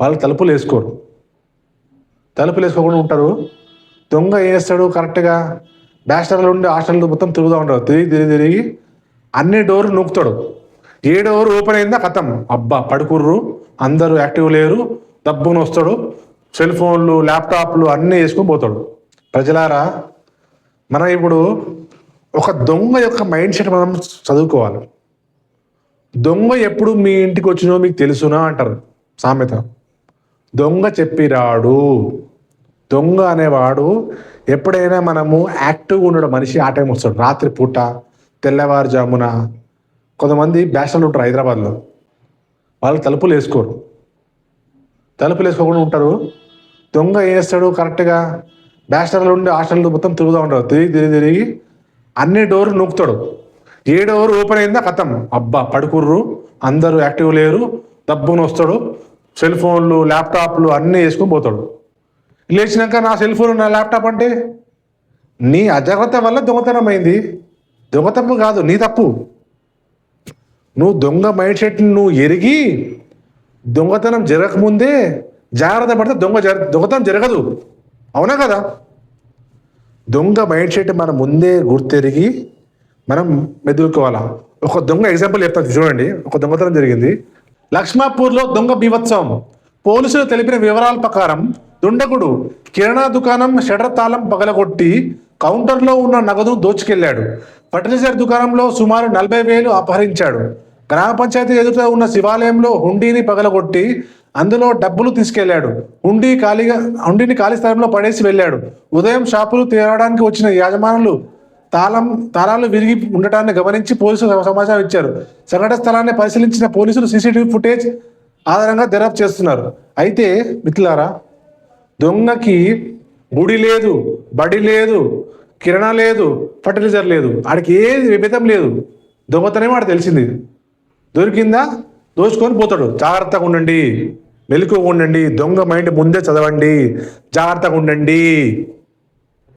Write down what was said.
వాళ్ళు తలుపులు వేసుకోరు. తలుపులు వేసుకోకుండా ఉంటారు. దొంగ ఏం చేస్తాడు? కరెక్ట్గా బ్యాస్టర్లు ఉండి హాస్టల్ మొత్తం తిరుగుతూ ఉంటారు. తిరిగి తిరిగి తిరిగి అన్ని డోర్లు నూకుతాడు. ఏ డోర్ ఓపెన్ అయిందా కథం. అబ్బా పడుకుర్రు. అందరూ యాక్టివ్ లేరు. డబ్బును వస్తాడు. సెల్ ఫోన్లు ల్యాప్టాప్లు అన్నీ వేసుకొని పోతాడు. ప్రజలారా మనం ఇప్పుడు ఒక దొంగ యొక్క మైండ్ సెట్ మనం చదువుకోవాలి. దొంగ ఎప్పుడు మీ ఇంటికి వచ్చినో మీకు తెలుసునా అంటారు సామెత. దొంగ చెప్పిరాడు. దొంగ అనేవాడు ఎప్పుడైనా మనము యాక్టివ్గా ఉండడం మనిషి ఆ టైం వస్తాడు రాత్రి పూట తెల్లవారుజామున. కొంతమంది బ్యాచలర్లు ఉంటారు హైదరాబాద్లో. వాళ్ళు తలుపులు వేసుకోరు. తలుపులు వేసుకోకుండా ఉంటారు. దొంగ ఏం చేస్తాడు? కరెక్ట్గా బ్యాచలర్లు ఉండి హాస్టల్ మొత్తం తిరుగుతూ ఉంటారు తిరిగి తిరిగి తిరిగి అన్ని డోర్లు నూకుతాడు. ఏ డోర్ ఓపెన్ అయిందా కథం. అబ్బా పడుకుర్రు. అందరూ యాక్టివ్ లేరు. దబ్బున వస్తాడు. సెల్ ఫోన్లు ల్యాప్టాప్లు అన్నీ వేసుకొని పోతాడు. లేచినాక నా సెల్ ఫోన్ నా ల్యాప్టాప్ అంటే నీ అజాగ్రత్త వల్ల దొంగతనం అయింది. దొంగతనం కాదు నీ తప్పు. నువ్వు దొంగ మైండ్ సెట్ని నువ్వు ఎరిగి దొంగతనం జరగకముందే జాగ్రత్త పడితే దొంగ జర దొంగతనం జరగదు. అవునా కదా? దొంగ మైండ్ సెట్ మనం ముందే గుర్తెరిగి మనం మెదులుకోవాలా? ఒక దొంగ ఎగ్జాంపుల్ చెప్తాను చూడండి. ఒక దొంగతనం జరిగింది. లక్ష్మాపూర్లో దొంగ బీభత్సవం పోలీసులు తెలిపిన వివరాల ప్రకారం దుండగుడు కిరాణా దుకాణం షటర్ తాళం పగలగొట్టి కౌంటర్లో ఉన్న నగదును దోచుకెళ్ళాడు. ఫర్టిలైజర్ దుకాణంలో సుమారు నలభై వేలు అపహరించాడు. గ్రామ పంచాయతీ ఎదుట ఉన్న శివాలయంలో హుండీని పగలగొట్టి అందులో డబ్బులు తీసుకెళ్ళాడు. హుండీ ఖాళీగా హుండీని ఖాళీ స్థలంలో పడేసి వెళ్ళాడు. ఉదయం షాపులు తెరవడానికి వచ్చిన యజమానులు తాళం తాళాలు విరిగి ఉండటాన్ని గమనించి పోలీసులు సమాచారం ఇచ్చారు. సంఘటన స్థలాన్ని పరిశీలించిన పోలీసులు సీసీటీవీ ఫుటేజ్ ఆధారంగా దర్యాప్తు చేస్తున్నారు. అయితే మిత్రులారా దొంగకి గుడి లేదు బడి లేదు కిరణ లేదు ఫర్టిలైజర్ లేదు ఆడికి ఏది విభేదం లేదు. దొంగతనమే ఆడ తెలిసింది. దొరికిందా? దోచుకొని పోతాడు. జాగ్రత్తగా ఉండండి. మెలకుగా ఉండండి. దొంగ మైండ్ ముందే చదవండి. జాగ్రత్తగా ఉండండి.